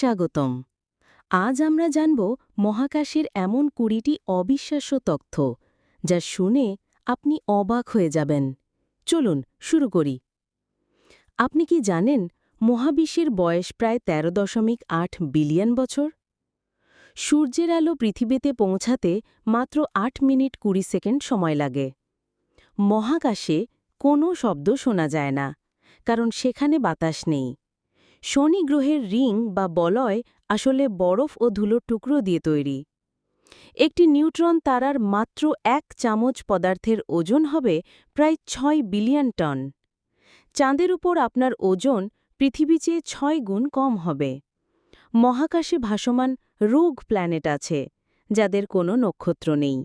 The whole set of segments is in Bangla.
স্বাগতম। আজ আমরা জানব মহাকাশের এমন কুড়িটি অবিশ্বাস্য তথ্য, যা শুনে আপনি অবাক হয়ে যাবেন। চলুন শুরু করি। আপনি কি জানেন মহাবিশ্বের বয়স প্রায় ১৩ দশমিক আট বিলিয়ন বছর? সূর্যের আলো পৃথিবীতে পৌঁছাতে মাত্র আট মিনিট কুড়ি সেকেন্ড সময় লাগে। মহাকাশে কোনো শব্দ শোনা যায় না, কারণ সেখানে বাতাস নেই। শনি গ্রহের রিং বা বলয় আসলে বরফ ও ধুলোর টুকরো দিয়ে তৈরি। একটি নিউট্রন তারার মাত্র এক চামচ পদার্থের ওজন হবে প্রায় ছয় বিলিয়ন টন। চাঁদের উপর আপনার ওজন পৃথিবী চেয়ে ছয় গুণ কম হবে। মহাকাশে ভাসমান রোগ প্ল্যানেট আছে, যাদের কোনো নক্ষত্র নেই।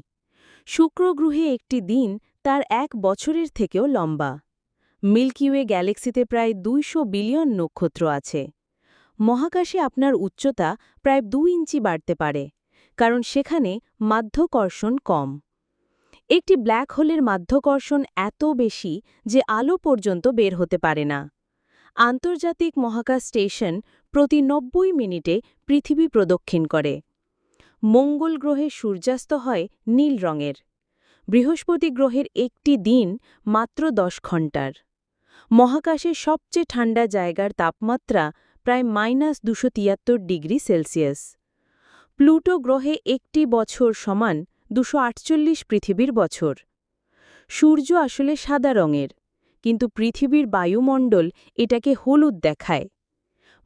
শুক্র গ্রহে একটি দিন তার এক বছরের থেকেও লম্বা। মিল্কিওয়ে গ্যালাক্সিতে প্রায় দুইশো বিলিয়ন নক্ষত্র আছে। মহাকাশে আপনার উচ্চতা প্রায় দু ইঞ্চি বাড়তে পারে, কারণ সেখানে মাধ্যাকর্ষণ কম। একটি ব্ল্যাক হোলের মাধ্যাকর্ষণ এত বেশি যে আলো পর্যন্ত বের হতে পারে না। আন্তর্জাতিক মহাকাশ স্টেশন প্রতি নব্বই মিনিটে পৃথিবী প্রদক্ষিণ করে। মঙ্গল গ্রহে সূর্যাস্ত হয় নীল রঙের। বৃহস্পতি গ্রহের একটি দিন মাত্র দশ ঘণ্টার। মহাকাশের সবচেয়ে ঠান্ডা জায়গার তাপমাত্রা প্রায় মাইনাস দুশো ডিগ্রি সেলসিয়াস। প্লুটো গ্রহে একটি বছর সমান দুশো পৃথিবীর বছর। সূর্য আসলে সাদা রঙের, কিন্তু পৃথিবীর বায়ুমণ্ডল এটাকে হলুদ দেখায়।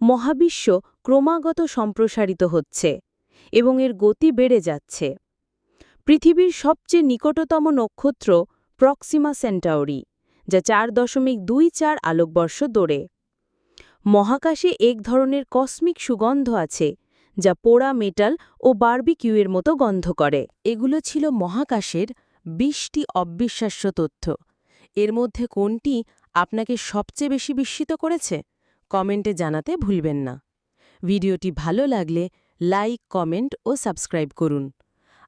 মহাবিশ্ব ক্রমাগত সম্প্রসারিত হচ্ছে এবং এর গতি বেড়ে যাচ্ছে। পৃথিবীর সবচেয়ে নিকটতম নক্ষত্র প্রক্সিমা সেন্টাউরি। যা চার দশমিক দুই চার আলোকবর্ষ দৌড়ে মহাকাশে এক ধরনের কসমিক সুগন্ধ আছে, যা পোড়া মেটাল ও বার্বিকিউয়ের মতো গন্ধ করে। এগুলো ছিল মহাকাশের বিশটি অবিশ্বাস্য তথ্য। এর মধ্যে কোনটি আপনাকে সবচেয়ে বেশি বিস্মিত করেছে? কমেন্টে জানাতে ভুলবেন না। ভিডিওটি ভালো লাগলে লাইক, কমেন্ট ও সাবস্ক্রাইব করুন।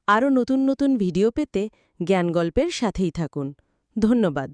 আরও নতুন নতুন ভিডিও পেতে জ্ঞানগল্পের সাথেই থাকুন। ধন্যবাদ।